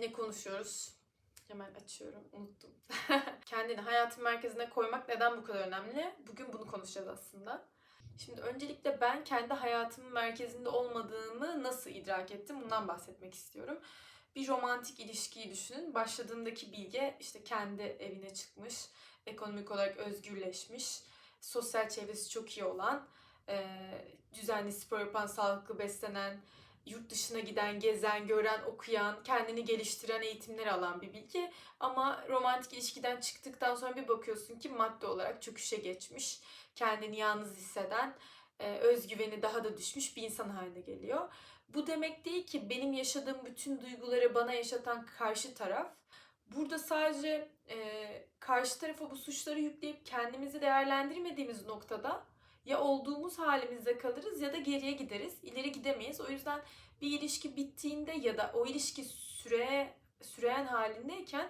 Ne konuşuyoruz? Hemen açıyorum. Unuttum. Kendini hayatın merkezine koymak neden bu kadar önemli? Bugün bunu konuşacağız aslında. Şimdi öncelikle ben kendi hayatımın merkezinde olmadığımı nasıl idrak ettim? Bundan bahsetmek istiyorum. Bir romantik ilişkiyi düşünün. Başladığındaki bilge işte kendi evine çıkmış, ekonomik olarak özgürleşmiş, sosyal çevresi çok iyi olan, düzenli spor yapan, sağlıklı beslenen, yurt dışına giden, gezen, gören, okuyan, kendini geliştiren eğitimler alan bir bilgi. Ama romantik ilişkiden çıktıktan sonra bir bakıyorsun ki madde olarak çöküşe geçmiş, kendini yalnız hisseden, e, özgüveni daha da düşmüş bir insan haline geliyor. Bu demek değil ki benim yaşadığım bütün duyguları bana yaşatan karşı taraf. Burada sadece e, karşı tarafa bu suçları yükleyip kendimizi değerlendirmediğimiz noktada ya olduğumuz halimizde kalırız ya da geriye gideriz. İleri gidemeyiz. O yüzden bir ilişki bittiğinde ya da o ilişki süre süreyen halindeyken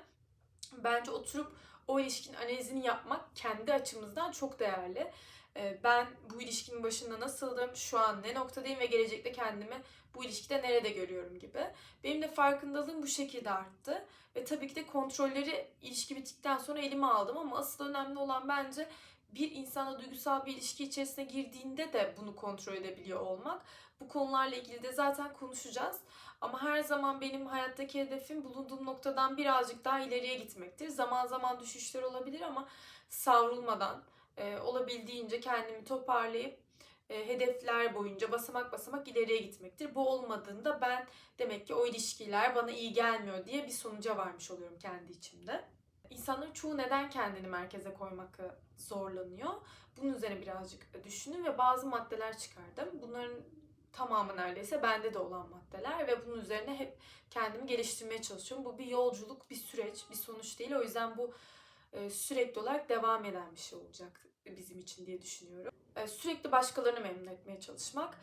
bence oturup o ilişkinin analizini yapmak kendi açımızdan çok değerli. Ee, Ben bu ilişkinin başında nasıldım, şu an ne noktadayım ve gelecekte kendimi bu ilişkide nerede görüyorum gibi. Benim de farkındalığım bu şekilde arttı. Ve tabii ki de kontrolleri ilişki bittikten sonra elime aldım ama asıl önemli olan bence bir insanla duygusal bir ilişki içerisine girdiğinde de bunu kontrol edebiliyor olmak. Bu konularla ilgili de zaten konuşacağız. Ama her zaman benim hayattaki hedefim bulunduğum noktadan birazcık daha ileriye gitmektir. Zaman zaman düşüşler olabilir ama savrulmadan, e, olabildiğince kendimi toparlayıp e, hedefler boyunca basamak basamak ileriye gitmektir. Bu olmadığında ben demek ki o ilişkiler bana iyi gelmiyor diye bir sonuca varmış oluyorum kendi içimde. İnsanların çoğu neden kendini merkeze koymak zorlanıyor? Bunun üzerine birazcık düşünün ve bazı maddeler çıkardım. Bunların tamamı neredeyse bende de olan maddeler ve bunun üzerine hep kendimi geliştirmeye çalışıyorum. Bu bir yolculuk, bir süreç, bir sonuç değil. O yüzden bu e, sürekli olarak devam eden bir şey olacak bizim için diye düşünüyorum. E, Sürekli başkalarını memnun etmeye çalışmak.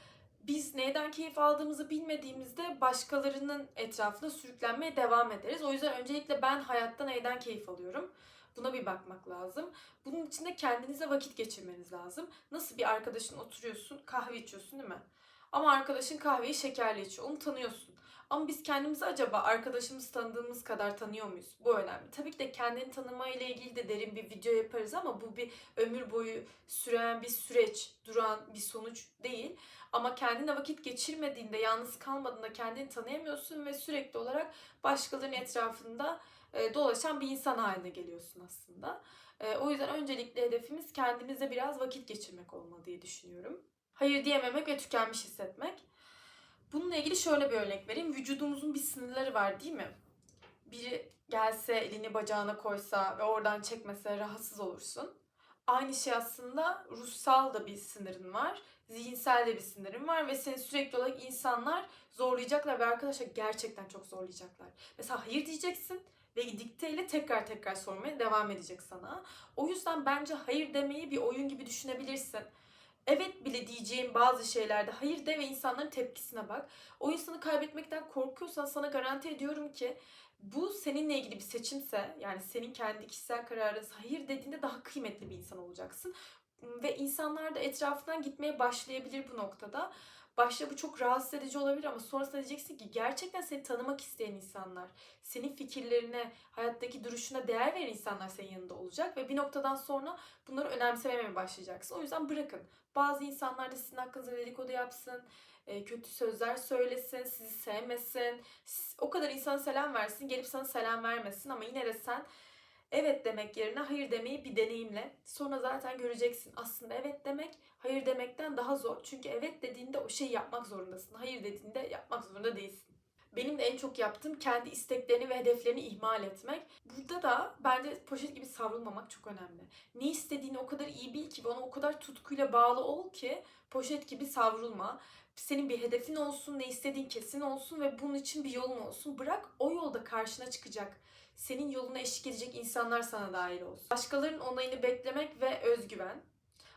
Biz neyden keyif aldığımızı bilmediğimizde başkalarının etrafında sürüklenmeye devam ederiz. O yüzden öncelikle ben hayatta neyden keyif alıyorum? Buna bir bakmak lazım. Bunun için de kendinize vakit geçirmeniz lazım. Nasıl bir arkadaşın oturuyorsun, kahve içiyorsun değil mi? Ama arkadaşın kahveyi şekerli içiyor. Onu tanıyorsun. Ama biz kendimizi acaba arkadaşımız tanıdığımız kadar tanıyor muyuz? Bu önemli. Tabii ki de kendini tanıma ile ilgili de derin bir video yaparız ama bu bir ömür boyu süren bir süreç, duran bir sonuç değil. Ama kendine vakit geçirmediğinde, yalnız kalmadığında kendini tanıyamıyorsun ve sürekli olarak başkalarının etrafında e, dolaşan bir insan haline geliyorsun aslında. E, o yüzden öncelikle hedefimiz kendimize biraz vakit geçirmek olmalı diye düşünüyorum. Hayır diyememek ve tükenmiş hissetmek. Bununla ilgili şöyle bir örnek vereyim. Vücudumuzun bir sınırları var değil mi? Biri gelse elini bacağına koysa ve oradan çekmese rahatsız olursun. Aynı şey aslında ruhsal da bir sınırın var. Zihinsel de bir sınırın var ve seni sürekli olarak insanlar zorlayacaklar ve arkadaşlar gerçekten çok zorlayacaklar. Mesela hayır diyeceksin ve dikteyle tekrar tekrar sormaya devam edecek sana. O yüzden bence hayır demeyi bir oyun gibi düşünebilirsin. Evet bile diyeceğin bazı şeylerde hayır de ve insanların tepkisine bak. O insanı kaybetmekten korkuyorsan sana garanti ediyorum ki bu seninle ilgili bir seçimse yani senin kendi kişisel kararın hayır dediğinde daha kıymetli bir insan olacaksın. Ve insanlar da etrafından gitmeye başlayabilir bu noktada. Başta bu çok rahatsız edici olabilir ama sonrasında diyeceksin ki gerçekten seni tanımak isteyen insanlar, senin fikirlerine, hayattaki duruşuna değer veren insanlar senin yanında olacak ve bir noktadan sonra bunları önemsememeye başlayacaksın. O yüzden bırakın. Bazı insanlar da sizin hakkınızda dedikodu yapsın, e, kötü sözler söylesin, sizi sevmesin. O kadar insana selam versin, gelip sana selam vermesin ama yine de sen evet demek yerine hayır demeyi bir deneyimle. Sonra zaten göreceksin. Aslında evet demek hayır demekten daha zor. Çünkü evet dediğinde o şeyi yapmak zorundasın. Hayır dediğinde yapmak zorunda değilsin. Benim de en çok yaptığım kendi isteklerini ve hedeflerini ihmal etmek. Burada da bence poşet gibi savrulmamak çok önemli. Ne istediğini o kadar iyi bil ki ona o kadar tutkuyla bağlı ol ki poşet gibi savrulma. Senin bir hedefin olsun, ne istediğin kesin olsun ve bunun için bir yolun olsun. Bırak o yolda karşına çıkacak. Senin yoluna eşlik edecek insanlar sana dahil olsun. Başkalarının onayını beklemek ve özgüven.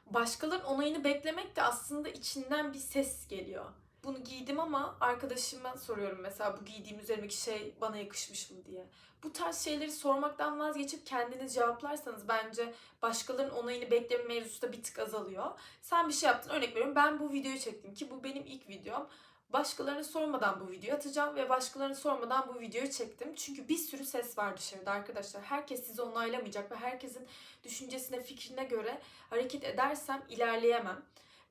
Başkalarının onayını beklemek de aslında içinden bir ses geliyor. Bunu giydim ama arkadaşıma soruyorum mesela bu giydiğim üzerimdeki şey bana yakışmış mı diye. Bu tarz şeyleri sormaktan vazgeçip kendiniz cevaplarsanız bence başkalarının onayını bekleme mevzusu da bir tık azalıyor. Sen bir şey yaptın örnek veriyorum ben bu videoyu çektim ki bu benim ilk videom. Başkalarına sormadan bu videoyu atacağım ve başkalarına sormadan bu videoyu çektim. Çünkü bir sürü ses var dışarıda arkadaşlar. Herkes sizi onaylamayacak ve herkesin düşüncesine, fikrine göre hareket edersem ilerleyemem.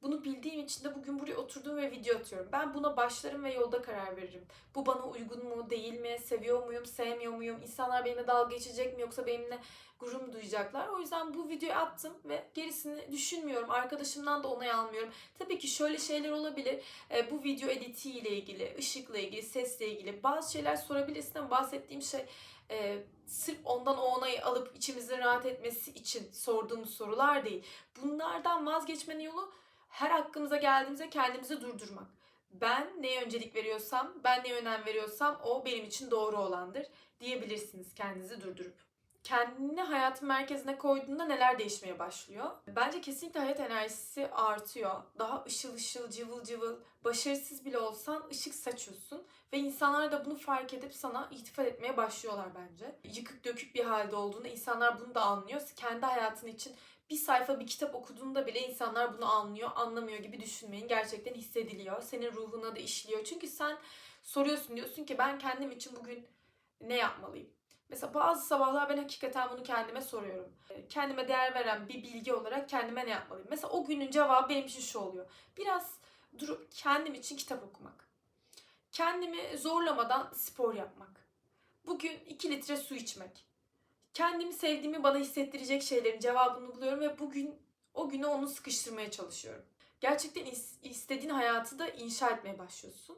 Bunu bildiğim için de bugün buraya oturdum ve video atıyorum. Ben buna başlarım ve yolda karar veririm. Bu bana uygun mu, değil mi, seviyor muyum, sevmiyor muyum, insanlar benimle dalga geçecek mi yoksa benimle gurur mu duyacaklar. O yüzden bu videoyu attım ve gerisini düşünmüyorum. Arkadaşımdan da onay almıyorum. Tabii ki şöyle şeyler olabilir. E, bu video editiyle ilgili, ışıkla ilgili, sesle ilgili bazı şeyler sorabilirsin ama bahsettiğim şey e, sırf ondan o onayı alıp içimizin rahat etmesi için sorduğumuz sorular değil. Bunlardan vazgeçmenin yolu her hakkımıza geldiğimizde kendimizi durdurmak. Ben neye öncelik veriyorsam, ben neye önem veriyorsam o benim için doğru olandır diyebilirsiniz kendinizi durdurup. Kendini hayatın merkezine koyduğunda neler değişmeye başlıyor? Bence kesinlikle hayat enerjisi artıyor. Daha ışıl ışıl, cıvıl cıvıl, başarısız bile olsan ışık saçıyorsun. Ve insanlar da bunu fark edip sana iltifat etmeye başlıyorlar bence. Yıkık dökük bir halde olduğunda insanlar bunu da anlıyor. Kendi hayatın için bir sayfa bir kitap okuduğunda bile insanlar bunu anlıyor, anlamıyor gibi düşünmeyin. Gerçekten hissediliyor. Senin ruhuna da işliyor. Çünkü sen soruyorsun diyorsun ki ben kendim için bugün ne yapmalıyım? Mesela bazı sabahlar ben hakikaten bunu kendime soruyorum. Kendime değer veren bir bilgi olarak kendime ne yapmalıyım? Mesela o günün cevabı benim için şu oluyor. Biraz durup kendim için kitap okumak. Kendimi zorlamadan spor yapmak. Bugün 2 litre su içmek kendimi sevdiğimi bana hissettirecek şeylerin cevabını buluyorum ve bugün o güne onu sıkıştırmaya çalışıyorum. Gerçekten istediğin hayatı da inşa etmeye başlıyorsun.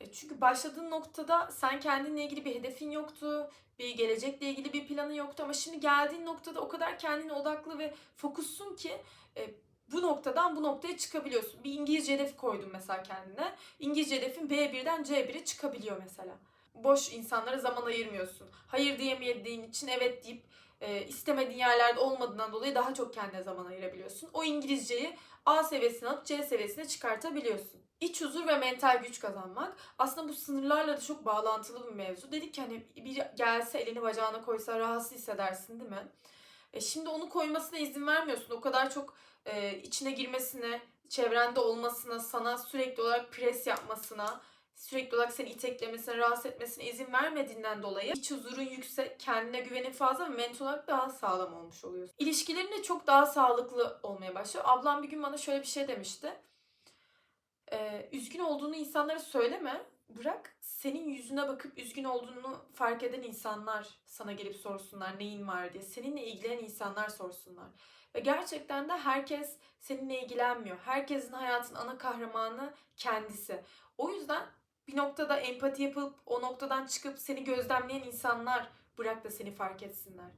E, çünkü başladığın noktada sen kendinle ilgili bir hedefin yoktu, bir gelecekle ilgili bir planın yoktu ama şimdi geldiğin noktada o kadar kendine odaklı ve fokussun ki e, bu noktadan bu noktaya çıkabiliyorsun. Bir İngilizce hedef koydum mesela kendine. İngilizce hedefin B1'den C1'e çıkabiliyor mesela boş insanlara zaman ayırmıyorsun. Hayır diyemediğin için evet deyip e, istemediğin yerlerde olmadığından dolayı daha çok kendine zaman ayırabiliyorsun. O İngilizceyi A seviyesine alıp C seviyesine çıkartabiliyorsun. İç huzur ve mental güç kazanmak aslında bu sınırlarla da çok bağlantılı bir mevzu. Dedik ki hani bir gelse elini bacağına koysa rahatsız hissedersin değil mi? E şimdi onu koymasına izin vermiyorsun. O kadar çok e, içine girmesine, çevrende olmasına, sana sürekli olarak pres yapmasına, sürekli olarak seni iteklemesine, rahatsız etmesine izin vermediğinden dolayı iç huzurun yüksek, kendine güvenin fazla ve mental olarak daha sağlam olmuş oluyorsun. İlişkilerin de çok daha sağlıklı olmaya başlıyor. Ablam bir gün bana şöyle bir şey demişti. Ee, üzgün olduğunu insanlara söyleme. Bırak senin yüzüne bakıp üzgün olduğunu fark eden insanlar sana gelip sorsunlar neyin var diye. Seninle ilgilenen insanlar sorsunlar. Ve gerçekten de herkes seninle ilgilenmiyor. Herkesin hayatın ana kahramanı kendisi. O yüzden bir noktada empati yapıp o noktadan çıkıp seni gözlemleyen insanlar bırak da seni fark etsinler.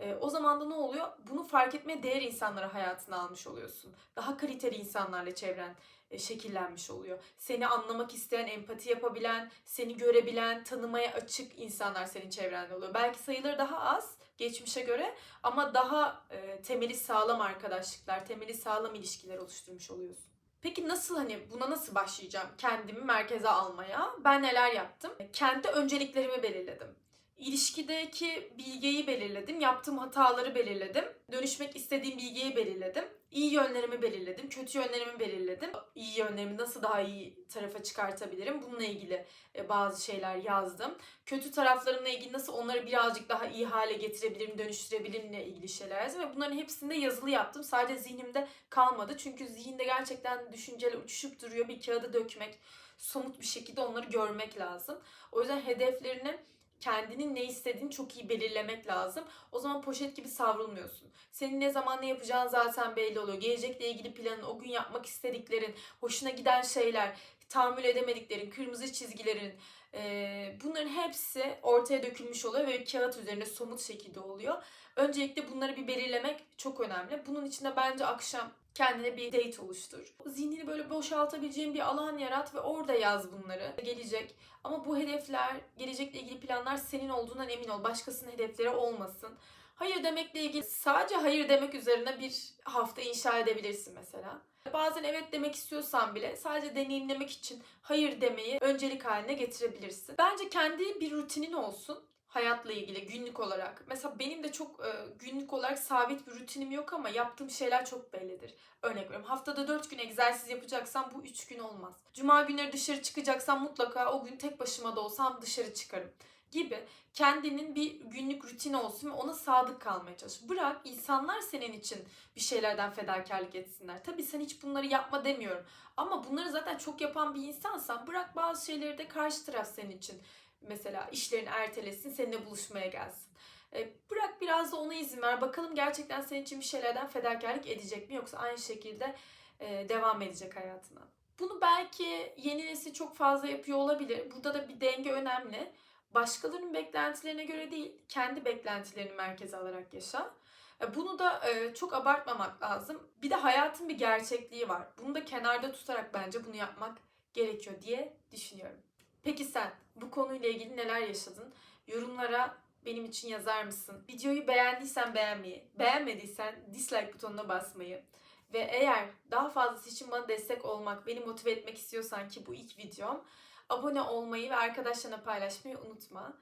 E, o zaman da ne oluyor? Bunu fark etmeye değer insanları hayatına almış oluyorsun. Daha kaliteli insanlarla çevren e, şekillenmiş oluyor. Seni anlamak isteyen, empati yapabilen, seni görebilen, tanımaya açık insanlar senin çevrende oluyor. Belki sayıları daha az geçmişe göre ama daha e, temeli sağlam arkadaşlıklar, temeli sağlam ilişkiler oluşturmuş oluyorsun. Peki nasıl hani buna nasıl başlayacağım kendimi merkeze almaya? Ben neler yaptım? Kendi önceliklerimi belirledim. İlişkideki bilgiyi belirledim, yaptığım hataları belirledim, dönüşmek istediğim bilgiyi belirledim, iyi yönlerimi belirledim, kötü yönlerimi belirledim. İyi yönlerimi nasıl daha iyi tarafa çıkartabilirim? Bununla ilgili e, bazı şeyler yazdım. Kötü taraflarımla ilgili nasıl onları birazcık daha iyi hale getirebilirim, dönüştürebilirimle ilgili şeyler yazdım ve bunların hepsini de yazılı yaptım. Sadece zihnimde kalmadı. Çünkü zihinde gerçekten düşünceler uçuşup duruyor. Bir kağıda dökmek, somut bir şekilde onları görmek lazım. O yüzden hedeflerini kendinin ne istediğini çok iyi belirlemek lazım. O zaman poşet gibi savrulmuyorsun. Senin ne zaman ne yapacağın zaten belli oluyor. Gelecekle ilgili planın, o gün yapmak istediklerin, hoşuna giden şeyler, tahammül edemediklerin, kırmızı çizgilerin, e, bunların hepsi ortaya dökülmüş oluyor ve kağıt üzerinde somut şekilde oluyor. Öncelikle bunları bir belirlemek çok önemli. Bunun için de bence akşam kendine bir date oluştur. Zihnini böyle boşaltabileceğin bir alan yarat ve orada yaz bunları. Gelecek. Ama bu hedefler, gelecekle ilgili planlar senin olduğundan emin ol. Başkasının hedefleri olmasın. Hayır demekle ilgili sadece hayır demek üzerine bir hafta inşa edebilirsin mesela. Bazen evet demek istiyorsan bile sadece deneyimlemek için hayır demeyi öncelik haline getirebilirsin. Bence kendi bir rutinin olsun hayatla ilgili günlük olarak. Mesela benim de çok e, günlük olarak sabit bir rutinim yok ama yaptığım şeyler çok bellidir. Örnek veriyorum haftada 4 gün egzersiz yapacaksam bu 3 gün olmaz. Cuma günleri dışarı çıkacaksam mutlaka o gün tek başıma da olsam dışarı çıkarım gibi kendinin bir günlük rutini olsun ve ona sadık kalmaya çalış. Bırak insanlar senin için bir şeylerden fedakarlık etsinler. Tabii sen hiç bunları yapma demiyorum. Ama bunları zaten çok yapan bir insansan bırak bazı şeyleri de karşı taraf senin için mesela işlerini ertelesin, seninle buluşmaya gelsin. E, bırak biraz da ona izin ver. Bakalım gerçekten senin için bir şeylerden fedakarlık edecek mi yoksa aynı şekilde e, devam edecek hayatına. Bunu belki yeni nesil çok fazla yapıyor olabilir. Burada da bir denge önemli. Başkalarının beklentilerine göre değil, kendi beklentilerini merkeze alarak yaşa. E, Bunu da çok abartmamak lazım. Bir de hayatın bir gerçekliği var. Bunu da kenarda tutarak bence bunu yapmak gerekiyor diye düşünüyorum. Peki sen bu konuyla ilgili neler yaşadın? Yorumlara benim için yazar mısın? Videoyu beğendiysen beğenmeyi, beğenmediysen dislike butonuna basmayı ve eğer daha fazlası için bana destek olmak, beni motive etmek istiyorsan ki bu ilk videom, abone olmayı ve arkadaşlarına paylaşmayı unutma.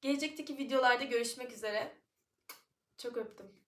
Gelecekteki videolarda görüşmek üzere. Çok öptüm.